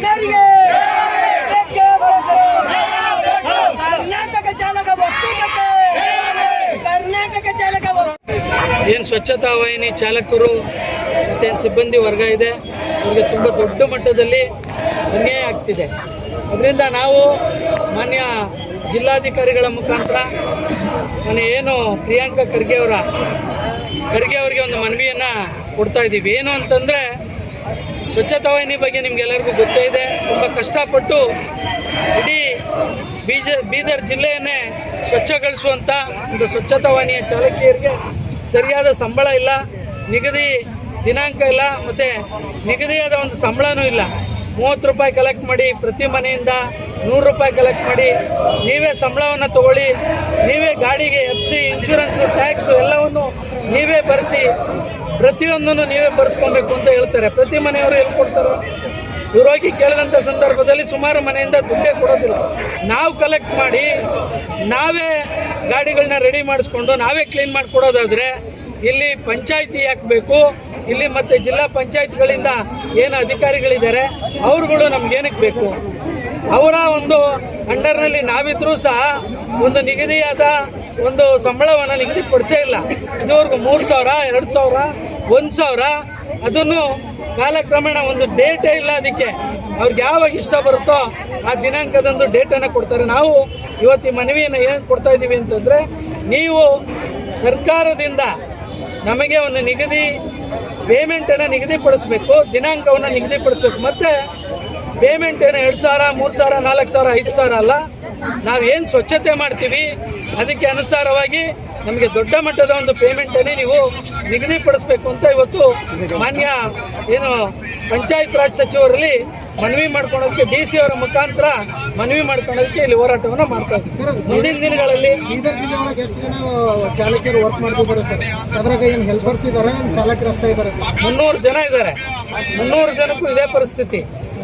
Yeah. ಏನು ಸ್ವಚ್ಛತಾ ವಾಹಿನಿ ಚಾಲಕರು ಮತ್ತೇನು ಸಿಬ್ಬಂದಿ ವರ್ಗ ಇದೆ, ಅವ್ರಿಗೆ ತುಂಬ ದೊಡ್ಡ ಮಟ್ಟದಲ್ಲಿ ಅನ್ಯಾಯ ಆಗ್ತಿದೆ. ಅದರಿಂದ ನಾವು ಮಾನ್ಯ ಜಿಲ್ಲಾಧಿಕಾರಿಗಳ ಮುಖಾಂತರ ನಾನು ಏನು ಪ್ರಿಯಾಂಕಾ ಖರ್ಗೆ ಅವರ, ಖರ್ಗೆ ಅವರಿಗೆ ಒಂದು ಮನವಿಯನ್ನು ಕೊಡ್ತಾ ಇದ್ದೀವಿ. ಏನು ಅಂತಂದರೆ, ಸ್ವಚ್ಛತಾ ವಾಹಿನಿ ಬಗ್ಗೆ ನಿಮಗೆಲ್ಲರಿಗೂ ಗೊತ್ತೇ ಇದೆ. ತುಂಬ ಕಷ್ಟಪಟ್ಟು ಇಡೀ ಬೀಜ, ಬೀದರ್ ಜಿಲ್ಲೆಯನ್ನೇ ಸ್ವಚ್ಛಗೊಳಿಸುವಂಥ ಒಂದು ಸ್ವಚ್ಛತಾ ವಾಹಿನಿಯ ಚಾಲಕಿಯರಿಗೆ ಸರಿಯಾದ ಸಂಬಳ ಇಲ್ಲ, ನಿಗದಿ ದಿನಾಂಕ ಇಲ್ಲ, ಮತ್ತು ನಿಗದಿಯಾದ ಒಂದು ಸಂಬಳನೂ ಇಲ್ಲ. ಮೂವತ್ತು ರೂಪಾಯಿ ಕಲೆಕ್ಟ್ ಮಾಡಿ ಪ್ರತಿ ಮನೆಯಿಂದ ನೂರು ರೂಪಾಯಿ ಕಲೆಕ್ಟ್ ಮಾಡಿ ನೀವೇ ಸಂಬಳವನ್ನು ತಗೊಳ್ಳಿ, ನೀವೇ ಗಾಡಿಗೆ ಎಫ್ ಸಿ ಇನ್ಶೂರೆನ್ಸು ಟ್ಯಾಕ್ಸು ಎಲ್ಲವನ್ನು ನೀವೇ ಭರಿಸಿ, ಪ್ರತಿಯೊಂದನ್ನು ನೀವೇ ಭರಿಸ್ಕೊಬೇಕು ಅಂತ ಹೇಳ್ತಾರೆ. ಪ್ರತಿ ಮನೆಯವರು ಎಲ್ಲಿ ಕೊಡ್ತಾರೆ ಇವ್ರು ಕೇಳಿದಂಥ ಸಂದರ್ಭದಲ್ಲಿ ಸುಮಾರು ಮನೆಯಿಂದ ದುಡ್ಡೇ ಕೊಡೋದಿಲ್ಲ. ನಾವು ಕಲೆಕ್ಟ್ ಮಾಡಿ ನಾವೇ ಗಾಡಿಗಳನ್ನ ರೆಡಿ ಮಾಡಿಸ್ಕೊಂಡು ನಾವೇ ಕ್ಲೀನ್ ಮಾಡಿಕೊಡೋದಾದರೆ ಇಲ್ಲಿ ಪಂಚಾಯಿತಿ ಯಾಕೆ ಇಲ್ಲಿ ಮತ್ತು ಜಿಲ್ಲಾ ಪಂಚಾಯತ್ಗಳಿಂದ ಏನು ಅಧಿಕಾರಿಗಳಿದ್ದಾರೆ? ಅವ್ರುಗಳು ನಮ್ಗೇನಕ್ಕೆ ಬೇಕು? ಅವರ ಒಂದು ಅಂಡರ್ನಲ್ಲಿ ನಾವಿದ್ರೂ ಸಹ ಒಂದು ನಿಗದಿಯಾದ ಒಂದು ಸಂಬಳವನ್ನು ನಿಗದಿಪಡಿಸೇ ಇಲ್ಲ. ಇದುವರೆಗೂ ಮೂರು ಸಾವಿರ, ಎರಡು ಸಾವಿರ, ಒಂದು ಸಾವಿರ, ಅದನ್ನು ಕಾಲಕ್ರಮೇಣ ಒಂದು ಡೇಟೇ ಇಲ್ಲ ಅದಕ್ಕೆ. ಅವ್ರಿಗೆ ಯಾವಾಗ ಇಷ್ಟ ಬರುತ್ತೋ ಆ ದಿನಾಂಕದಂದು ಡೇಟನ್ನು ಕೊಡ್ತಾರೆ. ನಾವು ಇವತ್ತಿನ ಈ ಮನವಿಯನ್ನು ಏನು ಕೊಡ್ತಾ ಇದ್ದೀವಿ ಅಂತಂದರೆ, ನೀವು ಸರ್ಕಾರದಿಂದ ನಮಗೆ ಒಂದು ನಿಗದಿ ಪೇಮೆಂಟನ್ನು ನಿಗದಿಪಡಿಸ್ಬೇಕು, ದಿನಾಂಕವನ್ನು ನಿಗದಿಪಡಿಸ್ಬೇಕು. ಮತ್ತು ಪೇಮೆಂಟ್ ಏನು ಎರಡು ಸಾವಿರ ಮೂರು ಸಾವಿರ ನಾಲ್ಕು ಸಾವಿರ ಐದು ಸಾವಿರ ಅಲ್ಲ. ನಾವೇನು ಸ್ವಚ್ಛತೆ ಮಾಡ್ತೀವಿ ಅದಕ್ಕೆ ಅನುಸಾರವಾಗಿ ನಮಗೆ ದೊಡ್ಡ ಮಟ್ಟದ ಒಂದು ಪೇಮೆಂಟನ್ನೇ ನೀವು ನಿಗದಿಪಡಿಸಬೇಕು ಅಂತ ಇವತ್ತು ಮಾನ್ಯ ಏನು ಪಂಚಾಯತ್ ರಾಜ್ ಸಚಿವರಲ್ಲಿ ಮನವಿ ಮಾಡ್ಕೊಳೋದಕ್ಕೆ ಡಿ ಸಿ ಅವರ ಮುಖಾಂತರ ಮನವಿ ಮಾಡ್ಕೊಳೋದಕ್ಕೆ ಇಲ್ಲಿ ಹೋರಾಟವನ್ನು ಮಾಡ್ತಾ ಇದ್ದೀವಿ ಮುಂದಿನ ದಿನಗಳಲ್ಲಿ ಬೀದರ್ ಜಿಲ್ಲೆ ಒಳಗೆ ಎಷ್ಟು ಜನ ಚಾಲಕಿಯರು ವರ್ಕ್ ಮಾಡ್ತಿದ್ದಾರೆ ಸರ್? ಅದ್ರಾಗ ಏನು ಹೆಲ್ಪರ್ಸ್ ಇದ್ದಾರೆ ಚಾಲಕರು ಅಷ್ಟೇ ಇದ್ದಾರೆ ಸರ್? ಮುನ್ನೂರು ಜನ ಇದ್ದಾರೆ. ಮುನ್ನೂರು ಜನಕ್ಕೂ ಇದೇ ಪರಿಸ್ಥಿತಿ.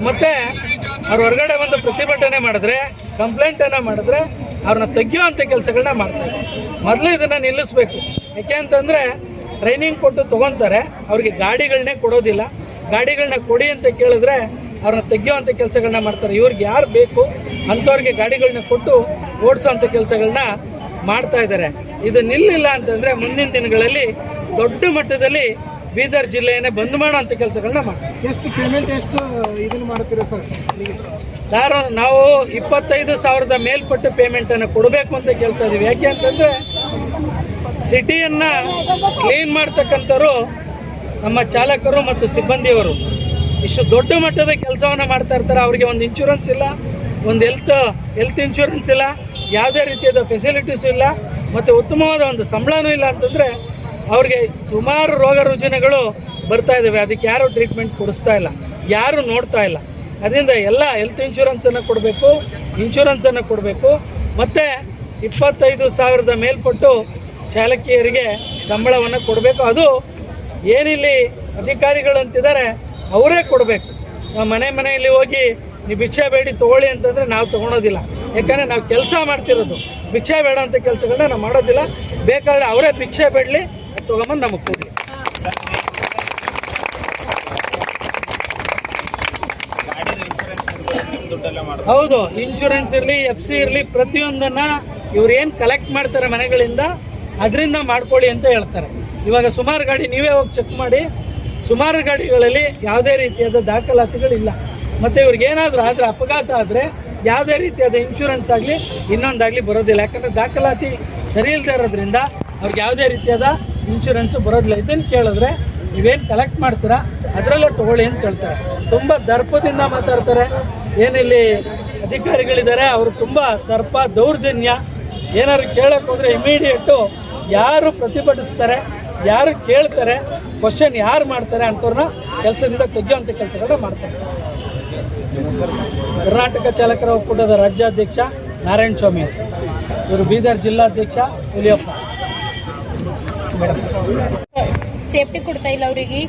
ಮತ್ತೆ ಅವ್ರು ಹೊರಗಡೆ ಬಂದು ಪ್ರತಿಭಟನೆ ಮಾಡಿದ್ರೆ ಕಂಪ್ಲೇಂಟನ್ನು ಮಾಡಿದ್ರೆ ಅವ್ರನ್ನ ತೆಗಿಯುವಂಥ ಕೆಲಸಗಳನ್ನ ಮಾಡ್ತಾರೆ ಮೊದಲು ಇದನ್ನು ನಿಲ್ಲಿಸ್ಬೇಕು. ಯಾಕೆ ಅಂತಂದರೆ ಟ್ರೈನಿಂಗ್ ಕೊಟ್ಟು ತೊಗೊತಾರೆ, ಅವ್ರಿಗೆ ಗಾಡಿಗಳನ್ನೇ ಕೊಡೋದಿಲ್ಲ. ಗಾಡಿಗಳನ್ನ ಕೊಡಿ ಅಂತ ಕೇಳಿದ್ರೆ ಅವ್ರನ್ನ ತೆಗಿಯುವಂಥ ಕೆಲಸಗಳನ್ನ ಮಾಡ್ತಾರೆ. ಇವ್ರಿಗೆ ಯಾರು ಬೇಕು ಅಂಥವ್ರಿಗೆ ಗಾಡಿಗಳನ್ನ ಕೊಟ್ಟು ಓಡಿಸೋವಂಥ ಕೆಲಸಗಳನ್ನ ಮಾಡ್ತಾ ಇದ್ದಾರೆ. ಇದು ನಿಲ್ಲಿಲ್ಲ ಅಂತಂದರೆ ಮುಂದಿನ ದಿನಗಳಲ್ಲಿ ದೊಡ್ಡ ಮಟ್ಟದಲ್ಲಿ ಬೀದರ್ ಜಿಲ್ಲೆಯನ್ನೇ ಬಂದ್ ಮಾಡುವಂಥ ಕೆಲಸಗಳನ್ನ ಮಾಡ್ತಾರೆ ಎಷ್ಟು ಪೇಮೆಂಟ್ ಎಷ್ಟು ಇದನ್ನು ಮಾಡ್ತೀರಾ ಸರ್? ಸರ್ ನಾವು ಇಪ್ಪತ್ತೈದು ಸಾವಿರದ ಮೇಲ್ಪಟ್ಟು ಪೇಮೆಂಟನ್ನು ಕೊಡಬೇಕು ಅಂತ ಕೇಳ್ತಾ ಇದೀವಿ. ಯಾಕೆ ಅಂತಂದರೆ ಸಿಟಿಯನ್ನು ಕ್ಲೀನ್ ಮಾಡ್ತಕ್ಕಂಥವ್ರು ನಮ್ಮ ಚಾಲಕರು ಮತ್ತು ಸಿಬ್ಬಂದಿಯವರು. ಇಷ್ಟು ದೊಡ್ಡ ಮಟ್ಟದ ಕೆಲಸವನ್ನು ಮಾಡ್ತಾ ಇರ್ತಾರೆ. ಅವರಿಗೆ ಒಂದು ಇನ್ಶೂರೆನ್ಸ್ ಇಲ್ಲ ಒಂದು ಹೆಲ್ತ್ ಹೆಲ್ತ್ ಇನ್ಶೂರೆನ್ಸ್ ಇಲ್ಲ ಯಾವುದೇ ರೀತಿಯಾದ ಫೆಸಿಲಿಟೀಸ್ ಇಲ್ಲ ಮತ್ತು ಉತ್ತಮವಾದ ಒಂದು ಸಂಬಳನೂ ಇಲ್ಲ ಅಂತಂದರೆ ಅವ್ರಿಗೆ ಸುಮಾರು ರೋಗ ರುಜಿನಗಳು ಬರ್ತಾ ಇದ್ದಾವೆ ಅದಕ್ಕೆ ಯಾರು ಟ್ರೀಟ್ಮೆಂಟ್ ಕೊಡಿಸ್ತಾ ಇಲ್ಲ. ಯಾರು ನೋಡ್ತಾ ಇಲ್ಲ. ಅದರಿಂದ ಎಲ್ಲ ಹೆಲ್ತ್ ಇನ್ಶೂರೆನ್ಸನ್ನು ಕೊಡಬೇಕು ಇನ್ಶೂರೆನ್ಸನ್ನು ಕೊಡಬೇಕು. ಮತ್ತು ಇಪ್ಪತ್ತೈದು ಸಾವಿರದ ಮೇಲ್ಪಟ್ಟು ಚಾಲಕಿಯರಿಗೆ ಸಂಬಳವನ್ನು ಕೊಡಬೇಕು. ಅದು ಏನಿಲ್ಲಿ ಅಧಿಕಾರಿಗಳು ಅಂತಿದ್ದಾರೆ, ಅವರೇ ಕೊಡಬೇಕು. ನಾವು ಮನೆ ಮನೆಯಲ್ಲಿ ಹೋಗಿ ನೀವು ಭಿಕ್ಷೆ ಬೇಡಿ ತೊಗೊಳ್ಳಿ ಅಂತಂದರೆ ನಾವು ತೊಗೊಳೋದಿಲ್ಲ. ಯಾಕಂದರೆ ನಾವು ಕೆಲಸ ಮಾಡ್ತಿರೋದು. ಭಿಕ್ಷೆ ಬೇಡ ಅಂತ ಕೆಲಸಗಳನ್ನ ನಾವು ಮಾಡೋದಿಲ್ಲ. ಬೇಕಾದರೆ ಅವರೇ ಭಿಕ್ಷೆ ಬೇಡಲಿ ತೊಗೊಂಬಂದು ನಮಗೆ ಕೊಡಿ. ಹೌದು ಇನ್ಶೂರೆನ್ಸ್ ಇರಲಿ ಎಫ್ ಸಿ ಇರಲಿ, ಪ್ರತಿಯೊಂದನ್ನ ಇವ್ರು ಏನು ಕಲೆಕ್ಟ್ ಮಾಡ್ತಾರೆ ಮನೆಗಳಿಂದ, ಅದರಿಂದ ಮಾಡ್ಕೊಳ್ಳಿ ಅಂತ ಹೇಳ್ತಾರೆ. ಇವಾಗ ಸುಮಾರು ಗಾಡಿ ನೀವೇ ಹೋಗಿ ಚೆಕ್ ಮಾಡಿ, ಸುಮಾರು ಗಾಡಿಗಳಲ್ಲಿ ಯಾವುದೇ ರೀತಿಯಾದ ದಾಖಲಾತಿಗಳಿಲ್ಲ. ಮತ್ತು ಇವ್ರಿಗೆ ಏನಾದರೂ ಆದರೆ, ಅಪಘಾತ ಆದರೆ ಯಾವುದೇ ರೀತಿಯಾದ ಇನ್ಶೂರೆನ್ಸ್ ಆಗಲಿ ಇನ್ನೊಂದಾಗಲಿ ಬರೋದಿಲ್ಲ. ಯಾಕಂದರೆ ದಾಖಲಾತಿ ಸರಿ ಇಲ್ಲದೆ ಇರೋದ್ರಿಂದ ಅವ್ರಿಗೆ ಯಾವುದೇ ರೀತಿಯಾದ ಇನ್ಶೂರೆನ್ಸು ಬರೋದಿಲ್ಲ. ಇದನ್ನು ಕೇಳಿದ್ರೆ ನೀವೇನು ಕಲೆಕ್ಟ್ ಮಾಡ್ತೀರಾ? ಅದರಲ್ಲೇ ತೊಗೊಳ್ಳಿ ಅಂತ ಹೇಳ್ತಾರೆ. ತುಂಬ ದರ್ಪದಿಂದ ಮಾತಾಡ್ತಾರೆ. ಏನಿಲ್ಲಿ ಅಧಿಕಾರಿಗಳಿದ್ದಾರೆ, ಅವರು ತುಂಬ ದರ್ಪ, ದೌರ್ಜನ್ಯ. ಏನಾದ್ರು ಕೇಳಕ್ಕೆ ಹೋದರೆ ಇಮಿಡಿಯೇಟು ಯಾರು ಪ್ರತಿಭಟಿಸ್ತಾರೆ, ಯಾರು ಕೇಳ್ತಾರೆ ಕ್ವಶನ್ ಯಾರು ಮಾಡ್ತಾರೆ ಅಂಥವ್ರನ್ನ ಕೆಲಸದಿಂದ ತೆಗೆಯುವಂಥ ಕೆಲಸಗಳನ್ನ ಮಾಡ್ತಾರೆ. ಕರ್ನಾಟಕ ಚಾಲಕರ ಒಕ್ಕೂಟದ ರಾಜ್ಯಾಧ್ಯಕ್ಷ ನಾರಾಯಣ ಸ್ವಾಮಿ ಅಂತ. ಇವರು ಬೀದರ್ ಜಿಲ್ಲಾಧ್ಯಕ್ಷ ಹುಲಿಯಪ್ಪ. ಸೇಫ್ಟಿ ಕೊಡ್ತಾ ಇಲ್ಲ ಅವರಿಗೆ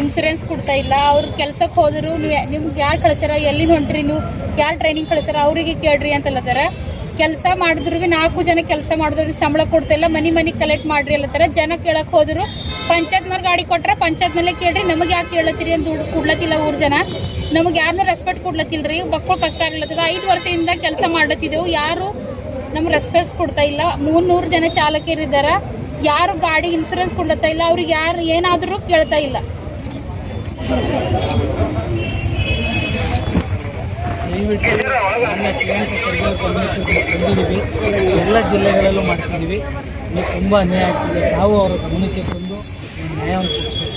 ಇನ್ಶೂರೆನ್ಸ್ ಕೊಡ್ತಾ ಇಲ್ಲ. ಅವ್ರ ಕೆಲ್ಸಕ್ಕೆ ಹೋದ್ರು ನಿಮ್ಗೆ ಯಾರು ಕಳ್ಸ್ಯಾರ ಎಲ್ಲಿ ಹೊಂಟ್ರಿ ನೀವು? ಯಾರು ಟ್ರೈನಿಂಗ್ ಕಳ್ಸ್ಯಾರ, ಅವರಿಗೆ ಕೇಳ್ರಿ ಅಂತಲ್ಲತ್ತಾರ ಕೆಲಸ ಮಾಡಿದ್ರು ಭೀ ನಾಲ್ಕು ಜನ ಕೆಲಸ ಮಾಡಿದ್ರು ಸಂಬಳ ಕೊಡ್ತಾ ಇಲ್ಲ. ಮನಿ ಮನಿ ಕಲೆಕ್ಟ್ ಮಾಡ್ರಿ ಅಲ್ಲತ್ತಾರ ಜನ ಕೇಳಕ್ ಹೋದ್ರು. ಪಂಚಾಯತ್ನವ್ರು ಗಾಡಿ ಕೊಟ್ರ ಪಂಚಾಯತ್ನಲ್ಲೇ ಕೇಳ್ರಿ, ನಮಗೆ ಯಾಕೆ ಕೇಳತ್ತೀರಿ ಅಂತ ದುಡ್ಡು ಕೊಡ್ಲತ್ತಿಲ್ಲ ಊರ್ ಜನ. ನಮಗೆ ಯಾರನ್ನೂ ರೆಸ್ಪೆಕ್ಟ್ ಕೊಡ್ಲತ್ತಿಲ್ರಿ. ಮಕ್ಕಳು ಕಷ್ಟ ಆಗ್ಲತ್ತದ. ಐದು ವರ್ಷದಿಂದ ಕೆಲಸ ಮಾಡ್ಲತ್ತಿದ್ದೆವು. ಯಾರು ನಮ್ಗೆ ರೆಸ್ಪೆಕ್ಟ್ ಕೊಡ್ತಾ ಇಲ್ಲ. ಮೂರ್ನೂರು ಜನ ಚಾಲಕರಿದ್ದಾರ ಯಾರು ಗಾಡಿ ಇನ್ಶೂರೆನ್ಸ್ ಕೊಡ್ಲತ್ತಾ ಇಲ್ಲ ಅವ್ರಿಗೆ ಯಾರು ಏನಾದರೂ ಕೇಳ್ತಾ ಇಲ್ಲ ಎಲ್ಲ ಜಿಲ್ಲೆಗಳಲ್ಲೂ ಮಾಡ್ತಿದ್ದೀವಿ ಇಲ್ಲಿ ತುಂಬ ಅನ್ಯಾಯ ಆಗ್ತಿದೆ ತಾವು ಅವರ ಗಮನಕ್ಕೆ ತಂದು ನ್ಯಾಯವನ್ನು ಕೊಡಿಸ್ಬೇಕು